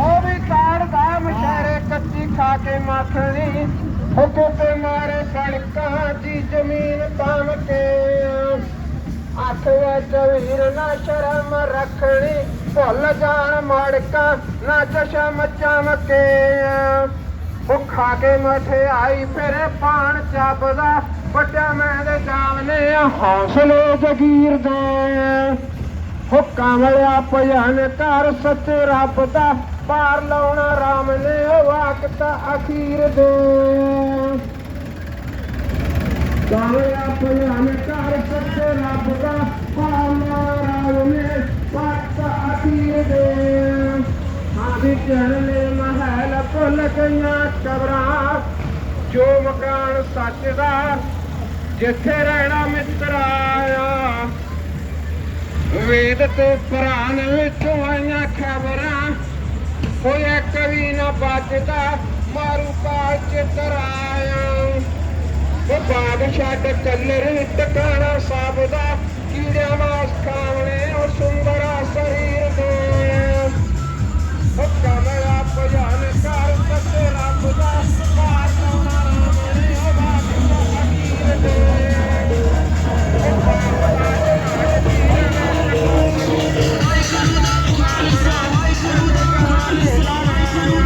ਉਹ ਵੀ ਤਾੜ ਦਾ ਮਸ਼ਾਰੇ ਕੱਚੀ ਖਾ ਕੇ ਮੱਖਣੀ ਹੁੱਕੇ ਤੇ ਮਾਰੇ ਕਣਕਾਂ ਦੀ ਜ਼ਮੀਨ ਪਾਮ ਕੇ। ਅੱਖ ਵਿੱਚ ਵੀਰ ਨਾ ਸ਼ਰਮ ਰੱਖਣੀ ਭੁੱਲ ਜਾਣ ਮੜਕਾਂ ਨਾ ਚਸ਼ਮ ਚਮਕੇ। ਉਹ ਖਾ ਕੇ ਮਠਿਆਈ ਫਿਰ ਪਾਣ ਚੱਬਦਾ। ਵੱਡਾ ਮੈਂ ਦੇ ਜਾਵਨੇ ਹੌਸਲੇ ਜਗੀਰ ਦੇ। ਹੋ ਕਾਮਲਿਆ ਭਜਨ ਕਰ ਸੱਚੇ ਰੱਬ ਦਾ ਪਾਰ ਲਾਉਣਾ ਰਾਮ ਨੇ ਵਕਤ ਅਖੀਰ ਦੇ। ਕਾਮਲਿਆ ਭਜਨ ਕਰ ਸੱਚ ਰੱਬ ਦਾ ਪਾਰ ਲਾਉਣਾ ਰਾਮ ਨੇ ਵਕਤ ਅਖੀਰ ਦੇ। ਆਦਿ ਚਰਨੇ ਮਹਿਲ ਭੁੱਲ ਗਈਆਂ ਕਬਰਾਂ, ਜੋ ਮਕਾਨ ਸੱਚ ਦਾ ਜਿੱਥੇ ਰਹਿਣਾ ਮਿੱਤਰਾ ਵੇਦ ਤੇ ਪੁਰਾਣ ਵਿੱਚੋਂ ਆਈਆਂ ਖਬਰਾਂ, ਕੋਈ ਇੱਕ ਵੀ ਨਾ ਬਚਦਾ ਮਾਰੂ ਕਾਲ ਚਿਤਰਾਇਆ ਉਹ ਬਾਗ ਛੱਡ ਕੱਲਰ ਟਿਕਾਣਾ ਸਭ ਦਾ, ਕੀੜਿਆਂ ਵਾਸ ਖਾਵਣੇ